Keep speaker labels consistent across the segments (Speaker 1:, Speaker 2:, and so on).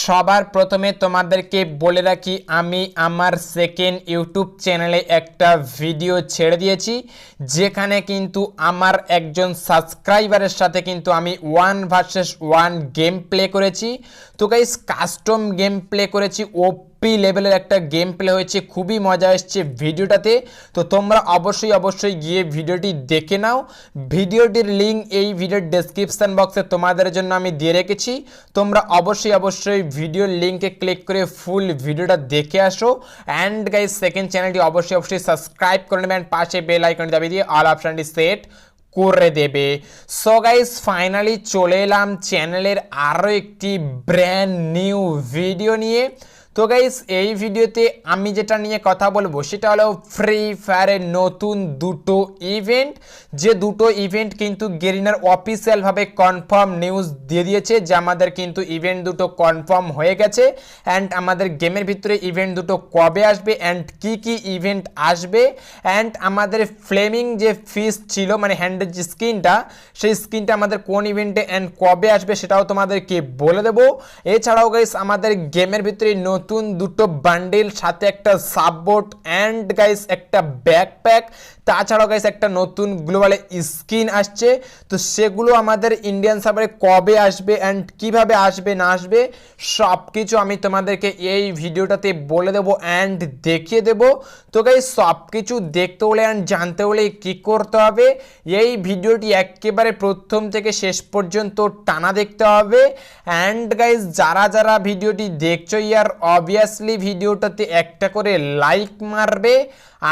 Speaker 1: সবার প্রথমে তোমাদেরকে বলে রাখি, আমি আমার সেকেন্ড ইউটিউব চ্যানেলে একটা ভিডিও ছেড়ে দিয়েছি, যেখানে কিন্তু আমার একজন সাবস্ক্রাইবারের সাথে কিন্তু আমি one versus one game play করেছি। তো গাইস কাস্টম গেম প্লে করেছি ও পি লেভেলের একটা গেম প্লে হয়েছে, খুবই মজা এসছে ভিডিওটাতে। তো তোমরা অবশ্যই অবশ্যই গিয়ে ভিডিওটি দেখে নাও। ভিডিওটির লিঙ্ক এই ভিডিওর ডেসক্রিপশান বক্সে তোমাদের জন্য আমি দিয়ে রেখেছি। তোমরা অবশ্যই অবশ্যই ভিডিওর লিঙ্কে ক্লিক করে ফুল ভিডিওটা দেখে আসো। অ্যান্ড গাইজ সেকেন্ড চ্যানেলটি অবশ্যই অবশ্যই সাবস্ক্রাইব করে নেবেন পাশে বেল আইকনটি দাবি দিয়ে অল অপশানটি সেট করে দেবে। সো গাইস ফাইনালি চলে এলাম চ্যানেলের আরও একটি ব্র্যান্ড নিউ ভিডিও নিয়ে। তো গাইস এই ভিডিওতে আমি যেটা নিয়ে কথা বলব, সেটা হলো ফ্রি ফায়ারের নতুন দুটো ইভেন্ট যে দুটো ইভেন্ট কিন্তু গেরিনার অফিসিয়ালভাবে কনফার্ম নিউজ দিয়ে দিয়েছে যে আমাদের কিন্তু ইভেন্ট দুটো কনফার্ম হয়ে গেছে। অ্যান্ড আমাদের গেমের ভিতরে ইভেন্ট দুটো কবে আসবে অ্যান্ড কি কি ইভেন্ট আসবে। অ্যান্ড আমাদের ফ্লেমিং যে ফিস ছিল মানে হ্যান্ডের যে স্ক্রিনটা সেই স্ক্রিনটা আমাদের কোন ইভেন্টে অ্যান্ড কবে আসবে সেটাও তোমাদেরকে বলে দেবো। এছাড়াও গাইস আমাদের গেমের ভিতরে নতুন দুটো বান্ডেল সাথে একটা সাববোর্ড অ্যান্ড গাইস একটা ব্যাকপ্যাক তাছাড়াও গাইস একটা নতুন গ্লোবালে স্কিন আসছে। তো সেগুলো আমাদের ইন্ডিয়ান সার্ভারে কবে আসবে অ্যান্ড কীভাবে আসবে, না আসবে সব কিছু আমি তোমাদেরকে এই ভিডিওটাতে বলে দেবো অ্যান্ড দেখিয়ে দেবো। তো গাইস সব কিছু দেখতে হলে অ্যান্ড জানতে হলে কী করতে হবে, এই ভিডিওটি একেবারে প্রথম থেকে শেষ পর্যন্ত টানা দেখতে হবে। অ্যান্ড গাইস যারা যারা ভিডিওটি দেখছ, ইয়ার অবভিয়াসলি ভিডিওটাতে একটা করে লাইক মারবে।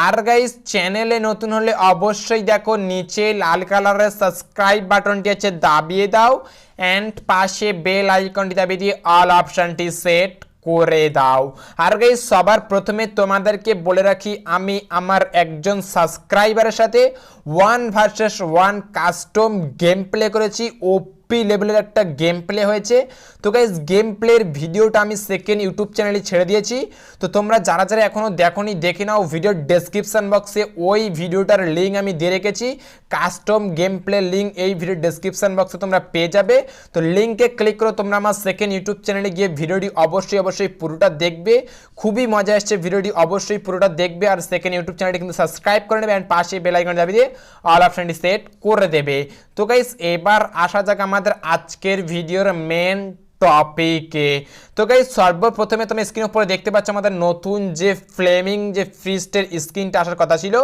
Speaker 1: আর গাইস চ্যানেলে নতুন হলে অবশ্যই দেখো, নিচে লাল কালারের সাবস্ক্রাইব বাটনটি আছে, দাবিয়ে দাও। অ্যান্ড পাশে বেল আইকনটি দাবিয়ে দিয়ে অল অপশানটি সেট করে দাও। আর গাইস সবার প্রথমে তোমাদেরকে বলে রাখি, আমি আমার একজন সাবস্ক্রাইবারের সাথে one versus one custom game play করেছি। ও পি লেভেলের একটা গেম প্লে হয়েছে। তো গাইজ গেম প্লের ভিডিওটা আমি সেকেন্ড ইউটিউব চ্যানেলে ছেড়ে দিয়েছি। তো তোমরা যারা যারা এখনও দেখোনি, দেখে নাও ভিডিওর ডেসক্রিপশান বক্সে ওই ভিডিওটার লিঙ্ক আমি দিয়ে রেখেছি। কাস্টম গেম প্লে লিঙ্ক এই ভিডিওর ডেসক্রিপশান বক্সে তোমরা পেয়ে যাবে। তো লিঙ্কে ক্লিক করে, তোমরা আমার সেকেন্ড ইউটিউব চ্যানেলে গিয়ে ভিডিওটি অবশ্যই অবশ্যই পুরোটা দেখবে। খুবই মজা এসছে ভিডিওটি অবশ্যই পুরোটা দেখবে। আর সেকেন্ড ইউটিউব চ্যানেলটি কিন্তু সাবস্ক্রাইব করে নেবে। অ্যান্ড পাশে বেলাইকন যাবে দিয়ে অল অপশানটি সেট করে দেবে। তো গাইস এবার আসা যাক আমাদের আজকের ভিডিওর মেন টপিকে। তো গাই সর্বপ্রথমে তুমি স্ক্রিন উপরে দেখতে পাচ্ছ আমাদের নতুন যে ফ্লেমিং যে ফ্রিস্টের স্ক্রিনটা আসার কথা ছিল,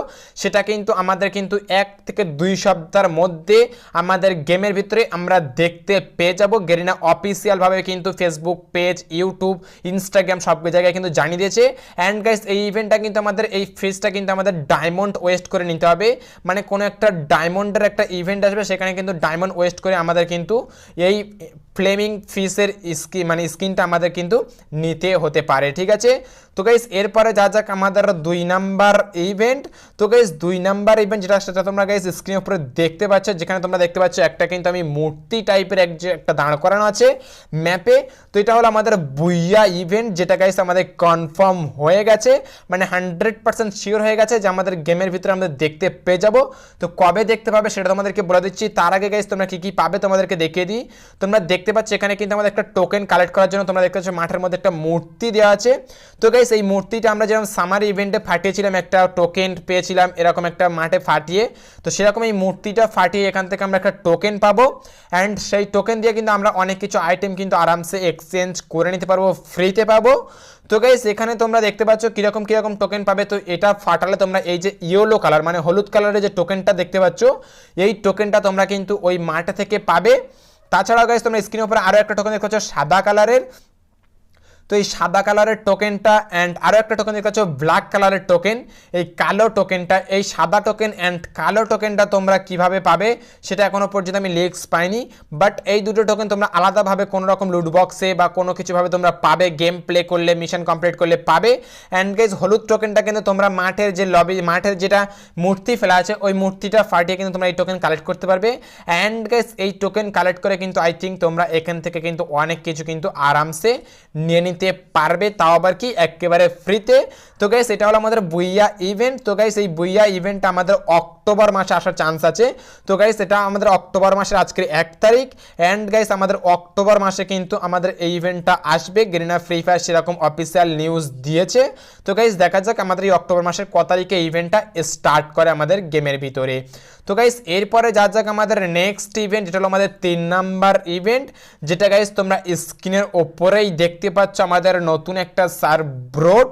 Speaker 1: সেটা কিন্তু আমাদের কিন্তু এক থেকে দুই সপ্তাহের মধ্যে আমাদের গেমের ভিতরে আমরা দেখতে পেয়ে যাব। গেরিনা অফিসিয়ালভাবে কিন্তু ফেসবুক পেজ ইউটিউব ইনস্টাগ্রাম সব জায়গায় কিন্তু জানিয়ে দিয়েছে। অ্যান্ড গাইস এই ইভেন্টটা কিন্তু আমাদের, এই ফ্রিজটা কিন্তু আমাদের ডায়মন্ড ওয়েস্ট করে নিতে হবে। মানে কোনো একটা ডায়মন্ডের একটা ইভেন্ট আসবে, সেখানে কিন্তু ডায়মন্ড ওয়েস্ট করে আমাদের কিন্তু এই ফ্লেমিং ফিসের স্কি মানে স্কিনটা আমাদের কিন্তু নিতে হতে পারে, ঠিক আছে? তো গাইস এরপরে যা যাক আমাদের দুই নাম্বার ইভেন্ট তো গাইস দুই নাম্বার ইভেন্ট যেটা, সেটা তোমরা গাইস স্ক্রিনের উপরে দেখতে পাচ্ছ। যেখানে তোমরা দেখতে পাচ্ছ একটা কিন্তু আমি মূর্তি টাইপের এক যে একটা দাঁড় করানো আছে ম্যাপে তো এটা হলো আমাদের বুইয়া ইভেন্ট যেটা গাইস আমাদের কনফার্ম হয়ে গেছে। মানে হান্ড্রেড পার্সেন্ট শিওর হয়ে গেছে যে আমাদের গেমের ভিতরে আমাদের দেখতে পেয়ে যাব। তো কবে দেখতে পাবে সেটা তোমাদেরকে বলে দিচ্ছি। তার আগে গাইস তোমরা কী কী পাবে তোমাদেরকে দেখিয়ে দিই। তোমরা দেখতে পাচ্ছ, এখানে কিন্তু আমাদের একটা টোকেন কালেক্ট করার জন্য তোমরা দেখতে পাচ্ছ, মাঠের মধ্যে একটা মূর্তি দেওয়া আছে। তো গাইস এই মূর্তিটা আমরা যেরকম সামার ইভেন্টে ফাটিয়েছিলাম, একটা টোকেন পেয়েছিলাম, এরকম একটা মাঠে ফাটিয়ে। তো সেরকম এই মূর্তিটা ফাটিয়ে এখান থেকে আমরা একটা টোকেন পাবো। অ্যান্ড সেই টোকেন দিয়ে কিন্তু আমরা অনেক কিছু আইটেম কিন্তু আরামসে এক্সচেঞ্জ করে নিতে পারব ফ্রিতে পাবো। তো গাইস এখানে তোমরা দেখতে পাচ্ছ কীরকম কীরকম টোকেন পাবে। তো এটা ফাটালে তোমরা এই যে ইয়েলো কালার মানে হলুদ কালারের যে টোকেনটা দেখতে পাচ্ছ, এই টোকেনটা তোমরা কিন্তু ওই মাঠে থেকে পাবে। তাছাড়াও গাইজ তোমরা স্ক্রিনের উপরে আরও একটা টোকেন দেখতে পাচ্ছ সাদা কালারের তো এই সাদা কালারের টোকেনটা অ্যান্ড আরও একটা টোকেন দেখতে পাচ্ছ ব্ল্যাক কালারের টোকেন এই কালো টোকেনটা এই সাদা টোকেন অ্যান্ড কালো টোকেনটা তোমরা কীভাবে পাবে সেটা এখনও পর্যন্ত আমি লিক্স পাইনি। বাট এই দুটো টোকেন তোমরা আলাদাভাবে কোনো রকম লুট বক্সে বা কোনো কিছুভাবে তোমরা পাবে গেম প্লে করলে মিশন কমপ্লিট করলে পাবে। অ্যান্ড গেজ হলুদ টোকেনটা কিন্তু তোমরা মাঠের যে লবি মাঠের যেটা মূর্তি ফেলা আছে, ওই মূর্তিটা ফাটিয়ে কিন্তু তোমরা এই টোকেন কালেক্ট করতে পারবে। অ্যান্ড গেজ এই টোকেন কালেক্ট করে কিন্তু আই থিঙ্ক তোমরা এখান থেকে কিন্তু অনেক কিছু কিন্তু আরামসে নিয়ে নিতে পারবে, তাও আবার কি একেবারে ফ্রিতে তো। গাইস এটা হলো আমাদের বইয়া ইভেন্ট তো গাইস এই বইয়া ইভেন্টটা আমাদের অক্ট অক্টোবর মাসে আসার চান্স আছে। তো গাইস এটা আমাদের অক্টোবর মাসের আজকের এক তারিখ। অ্যান্ড গাইস আমাদের অক্টোবর মাসে কিন্তু আমাদের এই ইভেন্টটা আসবে। গেরিনা ফ্রি ফায়ার সেরকম অফিসিয়াল নিউজ দিয়েছে। তো গাইস দেখা যাক আমাদের এই অক্টোবর মাসের ক তারিখে ইভেন্টটা স্টার্ট করে আমাদের গেমের ভিতরে। তো গাইস এরপরে যা যাক আমাদের নেক্সট ইভেন্ট যেটা হলো আমাদের তিন নাম্বার ইভেন্ট যেটা গাইস তোমরা স্ক্রিনের ওপরেই দেখতে পাচ্ছ আমাদের নতুন একটা সার্ভবোর্ড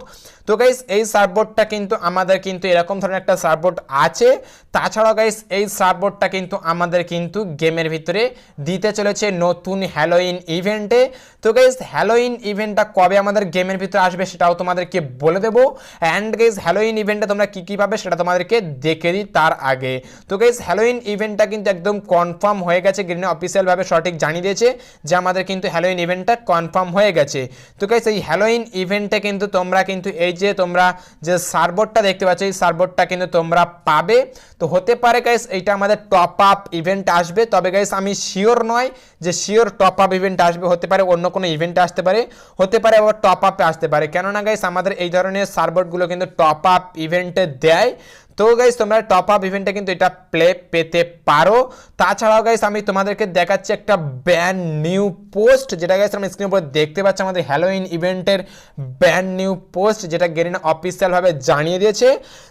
Speaker 1: তো গাইস এই সার্ভবোর্ডটা কিন্তু আমাদের কিন্তু এরকম ধরনের একটা সার্ভবোর্ড আছে। তাছাড়াও গাইস এই সার্ভবোর্ডটা কিন্তু আমাদের কিন্তু গেমের ভিতরে দিতে চলেছে নতুন হ্যালোইন ইভেন্টে তো গাইস হ্যালোইন ইভেন্টটা কবে আমাদের গেমের ভিতরে আসবে সেটাও তোমাদেরকে বলে দেবো। অ্যান্ড গাইস হ্যালোইন ইভেন্টে তোমরা কী কী পাবে সেটা তোমাদেরকে দেখে দিই তার আগে। তো গাইস হ্যালোইন ইভেন্টটা কিন্তু একদম কনফার্ম হয়ে গেছে গ্রিনে অফিসিয়ালভাবে সঠিক জানিয়ে দিয়েছে যে আমাদের কিন্তু হ্যালোইন ইভেন্টটা কনফার্ম হয়ে গেছে। তো গাইস এই হ্যালোইন ইভেন্টে কিন্তু তোমরা কিন্তু এই যে তোমরা যে সার্ভারটা দেখতে পাচ্ছ, এই সার্ভারটা কিন্তু তোমরা পাবে। তো হতে পারে গাইস এইটা আমাদের টপ আপ ইভেন্ট আসবে। তবে গাইস আমি শিওর নয় যে শিওর টপ আপ ইভেন্ট আসবে। হতে পারে অন্য কোনো ইভেন্ট আসতে পারে, হতে পারে আবার টপ আপে আসতে পারে। কেননা গাইস আমাদের এই ধরনের সার্ভারগুলো কিন্তু টপ আপ ইভেন্টে দেয়। তো গাইস তোমরা টপ আপ ইভেন্টে কিন্তু এটা প্লে পেতে পারো। তাছাড়াও গাইস আমি তোমাদেরকে দেখাচ্ছি একটা ব্যান্ড নিউ পোস্ট যেটা গাইস আমরা স্ক্রিনের উপর দেখতে পাচ্ছি, আমাদের হ্যালোইন ইভেন্টের ব্যান্ড নিউ পোস্ট যেটা গেরিনা অফিসিয়ালভাবে জানিয়ে দিয়েছে।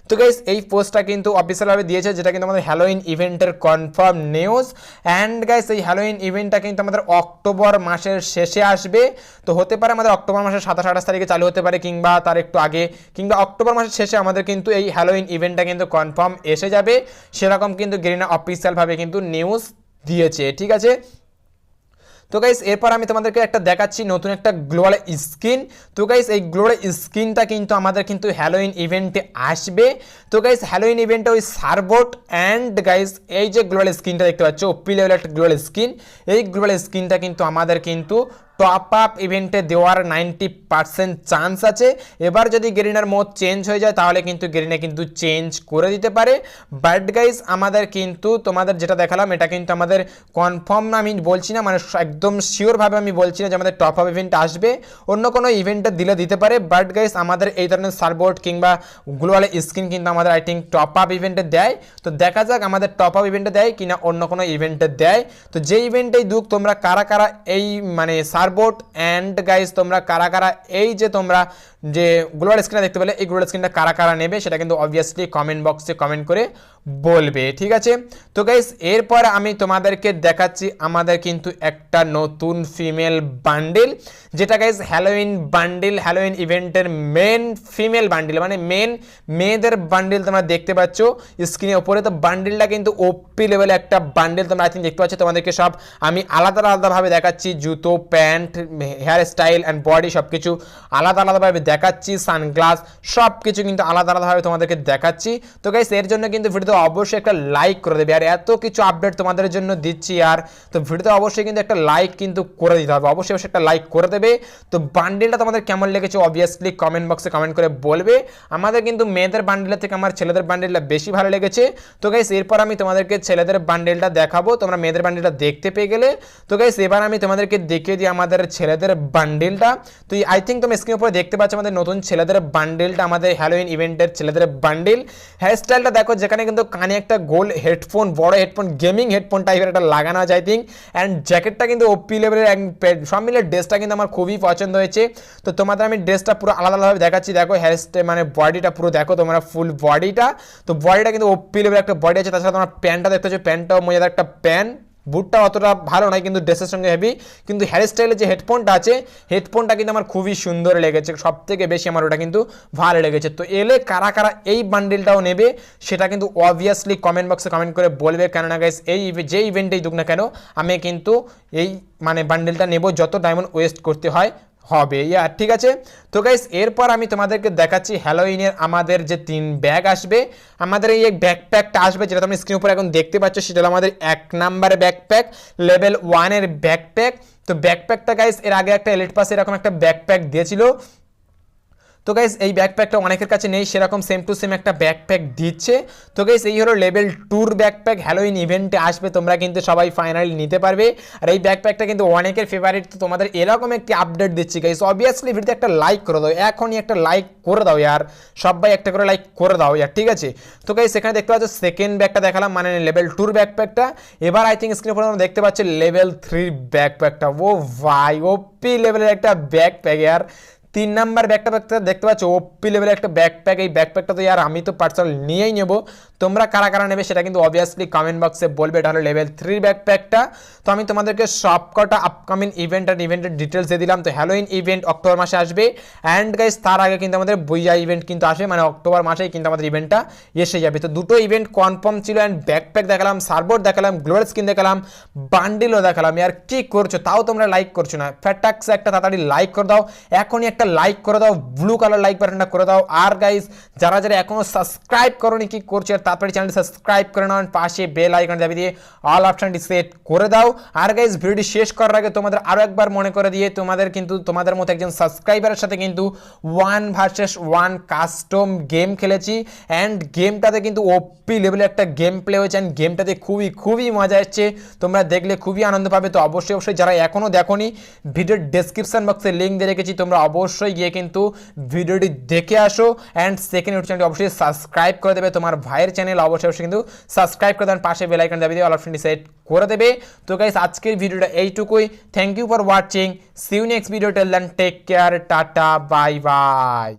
Speaker 1: তো গাইস এই পোস্টটা কিন্তু অফিসিয়ালভাবে দিয়েছে, যেটা কিন্তু আমাদের হ্যালোইন ইভেন্টের কনফার্ম নিউজ অ্যান্ড গাইস এই হ্যালোইন ইভেন্টটা কিন্তু আমাদের অক্টোবর মাসের শেষে আসবে। তো হতে পারে আমাদের অক্টোবর মাসের সাতাশ আঠাশ তারিখে চালু হতে পারে, কিংবা তার একটু আগে, কিংবা অক্টোবর মাসের শেষে আমাদের কিন্তু এই হ্যালোইন ইভেন্টটা কিন্তু কনফার্ম এসে যাবে। সেরকম কিন্তু গেরিনা অফিসিয়ালভাবে কিন্তু নিউজ দিয়েছে, ঠিক আছে? তো গাইস এরপর আমি তোমাদেরকে একটা দেখাচ্ছি নতুন একটা গ্লোবাল স্কিন তো গাইস এই গ্লোবাল স্কিনটা কিন্তু আমাদের কিন্তু হ্যালোইন ইভেন্টে আসবে। তো গাইস হ্যালোইন ইভেন্টে ওই সার্বোট অ্যান্ড গাইস এই যে গ্লোবাল স্কিনটা দেখতে পাচ্ছ ওপি লেভেল একটা গ্লোবাল স্কিন এই গ্লোবাল স্কিনটা কিন্তু আমাদের কিন্তু টপ আপ ইভেন্টে দেওয়ার নাইনটি পার্সেন্ট চান্স আছে। এবার যদি গেরিনার মোড চেঞ্জ হয়ে যায়, তাহলে কিন্তু গেরিনা কিন্তু চেঞ্জ করে দিতে পারে। বাট গাইজ আমাদের কিন্তু, তোমাদের যেটা দেখালাম, এটা কিন্তু আমাদের কনফার্ম না, আমি বলছি না মানে একদম শিওরভাবে আমি বলছি না যে আমাদের টপ আপ ইভেন্ট আসবে। অন্য কোনো ইভেন্টে দিলে দিতে পারে। বাট গাইজ আমাদের এই ধরনের সার্বোর্ড কিংবা গ্লোবাল স্ক্রিন কিন্তু আমাদের আই থিঙ্ক টপ আপ ইভেন্টে দেয়। তো দেখা যাক আমাদের টপ আপ ইভেন্টে দেয় কিনা অন্য কোনো ইভেন্টে দেয়। তো যে ইভেন্টেই দুঃখ তোমরা কারা কারা এই মানে সার্বোর্ড অ্যান্ড গাইজ তোমরা কারা কারা, এই যে তোমরা যে গ্লোবাল স্ক্রিনে দেখতে পেলে, এই গ্লোবাল স্ক্রিনটা কারা কারা নেবে, সেটা কিন্তু অবভিয়াসলি কমেন্ট বক্সে কমেন্ট করে বলবে, ঠিক আছে? তো গাইজ এরপর আমি তোমাদেরকে দেখাচ্ছি আমাদের কিন্তু একটা নতুন ফিমেল বান্ডিল যেটা গাইজ হ্যালোইন বান্ডিল হ্যালোইন ইভেন্টের মেন ফিমেল বান্ডিল মানে মেন মেয়েদের বান্ডিল তোমরা দেখতে পাচ্ছ স্ক্রিনের ওপরে তো বান্ডিলটা কিন্তু ওপি লেভেলে একটা বান্ডিল তোমরা আই দেখতে পাচ্ছ। তোমাদেরকে সব আমি আলাদা আলাদাভাবে দেখাচ্ছি, জুতো pant hair style and body সব কিছু আলাদা আলাদাভাবে দেখাচ্ছি সানগ্লাস সব কিছু কিন্তু আলাদা আলাদাভাবে তোমাদেরকে দেখাচ্ছি। তো গাইস এর জন্য কিন্তু ভিডিওতে অবশ্যই একটা লাইক করে দেবে। আর এত কিছু আপডেট তোমাদের জন্য দিচ্ছি আর, তো ভিডিওতে অবশ্যই কিন্তু একটা লাইক কিন্তু করে দিতে হবে। অবশ্যই অবশ্যই একটা লাইক করে দেবে। তো বান্ডিলটা তোমাদের কেমন লেগেছে অবভিয়াসলি কমেন্ট বক্সে কমেন্ট করে বলবে। আমাদের কিন্তু মেয়েদের বান্ডিলের থেকে আমার ছেলেদের বান্ডিলটা বেশি ভালো লেগেছে। তো গাইস এরপর আমি তোমাদেরকে ছেলেদের বান্ডিলটা দেখাবো। তোমরা মেয়েদের বান্ডিলটা দেখতে পেয়ে গেলে। তো গাইস এবার আমি তোমাদেরকে দেখিয়ে দিই আমাদের ছেলেদের বান্ডিলটা তো আই থিঙ্ক তুমি স্ক্রিনের উপরে দেখতে পাচ্ছ আমাদের নতুন ছেলেদের বান্ডিলটা আমাদের হ্যালোইন ইভেন্টের ছেলেদের বান্ডিল হেয়ার স্টাইলটা দেখো, যেখানে কিন্তু কানে একটা গোল হেডফোন বড় হেডফোন গেমিং হেডফোন টাইপের একটা লাগানো আছে আই থিঙ্ক অ্যান্ড জ্যাকেটটা কিন্তু ওপি লেভেলের সব মিলে ড্রেসটা কিন্তু আমার খুবই পছন্দ হয়েছে। তো তোমাদের আমি ড্রেসটা পুরো আলাদা আলাদাভাবে দেখাচ্ছি। দেখো হেয়ার মানে বডিটা পুরো দেখো, তোমরা ফুল বডিটা তো বডিটা কিন্তু ওপি লেভেলের একটা বডি আছে, তাছাড়া তোমার প্যান্টটা দেখতে হচ্ছে প্যান্টটাও মজাদার একটা প্যান্ট বুটটা অতটা ভালো নয়, কিন্তু ড্রেসের সঙ্গে হেভি কিন্তু হেয়ার স্টাইলের যে হেডফোনটা আছে হেডফোনটা কিন্তু আমার খুবই সুন্দর লেগেছে। সব থেকে বেশি আমার ওটা কিন্তু ভালো লেগেছে। তো এলে কারা কারা এই বান্ডিলটাও নেবে, সেটা কিন্তু অবভিয়াসলি কমেন্ট বক্সে কমেন্ট করে বলবে, কেননা গাইস এই যে ইভেন্টেই দুক না কেন, আমি কিন্তু এই মানে বান্ডিলটা নেব, যত ডায়মন্ড ওয়েস্ট করতে হয় হবে। ইয়া ঠিক আছে? তো গাইস এরপর আমি তোমাদেরকে দেখাচ্ছি হ্যালোইনের আমাদের যে তিন ব্যাগ আসবে। আমাদের এই ব্যাকপ্যাকটা আসবে যেটা তুমি স্ক্রিন উপরে এখন দেখতে পাচ্ছ, সেটা হলো আমাদের এক নাম্বার ব্যাকপ্যাক লেভেল ওয়ানের ব্যাকপ্যাক তো ব্যাকপ্যাকটা গাইস এর আগে একটা এলিট পাস এরকম একটা ব্যাকপ্যাক দিয়েছিল। তো গাইজ এই ব্যাকপ্যাকটা অনেকের কাছে নেই, সেরকম সেম টু সেম একটা ব্যাকপ্যাক দিচ্ছে। তো গাইজ এই হলো লেভেল ট্যুর ব্যাকপ্যাক হ্যালোইন ইভেন্টে আসবে, তোমরা কিন্তু সবাই ফাইনালি নিতে পারবে। আর এই ব্যাকপ্যাকটা কিন্তু অনেকের ফেভারিট তো তোমাদের এরকম একটি আপডেট দিচ্ছি গাইজ অবভিয়াসলি ভিডিওতে একটা লাইক করে দাও, এখনই একটা লাইক করে দাও ইয়ার সবাই একটা করে লাইক করে দাও ইয়ার ঠিক আছে? তো গাইজ সেখানে দেখতে পাচ্ছ সেকেন্ড ব্যাকটা দেখালাম মানে লেভেল ট্যুর ব্যাকপ্যাকটা এবার আই থিঙ্ক স্ক্রিনে পরে দেখতে পাচ্ছি লেভেল থ্রির ব্যাকপ্যাকটা ও ভাই ওপি লেভেলের একটা ব্যাকপ্যাক ইয়ার তিন নাম্বার ব্যাগটা দেখতে পাচ্ছ ওপি লেভেলের একটা ব্যাকপ্যাক এই ব্যাকপ্যাকটা তো ইয়ার আমি তো পার্সোনাল নিয়েই নেব। তোমরা কারা কারা নেবে সেটা কিন্তু অবভিয়াসলি কমেন্ট বক্সে বলবে, এটা হলো লেভেল থ্রির ব্যাকপ্যাকটা তো আমি তোমাদেরকে সবকটা আপকামিং ইভেন্ট আর ইভেন্টের ডিটেলস দিয়ে দিলাম। তো হ্যালোইন ইভেন্ট অক্টোবর মাসে আসবে। অ্যান্ড গাইজ তার আগে কিন্তু আমাদের বইয়া ইভেন্ট কিন্তু আসবে মানে অক্টোবর মাসেই কিন্তু আমাদের ইভেন্টটা এসে যাবে। তো দুটো ইভেন্ট কনফার্ম ছিল অ্যান্ড ব্যাকপ্যাক দেখালাম সার্বোর্ড দেখালাম গ্লোয়াল স্কিন দেখালাম বান্ডিলও দেখালাম। আর কি করছ, তাও তোমরা লাইক করছ না। ফ্যাটাক্স একটা তাড়াতাড়ি লাইক করে দাও। এখনই একটা লাইক করে দাও ব্লু কালার লাইক বাটনটা করে দাও। আর গাইজ যারা যারা এখনও সাবস্ক্রাইব করোনি, কি করছে আর তাড়াতাড়ি চ্যানেলটি সাবস্ক্রাইব করে নাও, পাশে বেল আইকন দাবি দিয়ে অল অপশনটি সেট করে দাও। আর গাইজ ভিডিওটি শেষ করার আগে তোমাদের আরও একবার মনে করে দিয়ে, তোমাদের কিন্তু, তোমাদের মতো একজন সাবস্ক্রাইবারের সাথে কিন্তু one versus one custom game খেলেছি। অ্যান্ড গেমটাতে কিন্তু ওপি লেভেলে একটা গেম প্লে হয়েছে অ্যান্ড গেমটাতে খুবই খুবই মজা এসছে। তোমরা দেখলে খুবই আনন্দ পাবে। তো অবশ্যই অবশ্যই যারা এখনও দেখোনি ভিডিওর ডেসক্রিপশন বক্সে লিঙ্ক দিয়ে রেখেছি, তোমরা অবশ্যই গিয়ে কিন্তু ভিডিওটি দেখে আসো অ্যান্ড সেকেন্ড ইউটিউব চ্যানেলটি অবশ্যই সাবস্ক্রাইব করে দেবে। তোমার ভাইয়ের চ্যানেল অবশ্যই অবশ্যই কিন্তু সাবস্ক্রাইব করে দেন পাশে বেলাইকন দাবি দিয়ে অল অপশনটি সেট করে দেবে। তো গাইস আজকের ভিডিওটা এইটুকুই। Thank you for watching see you next video till then take care tata bye bye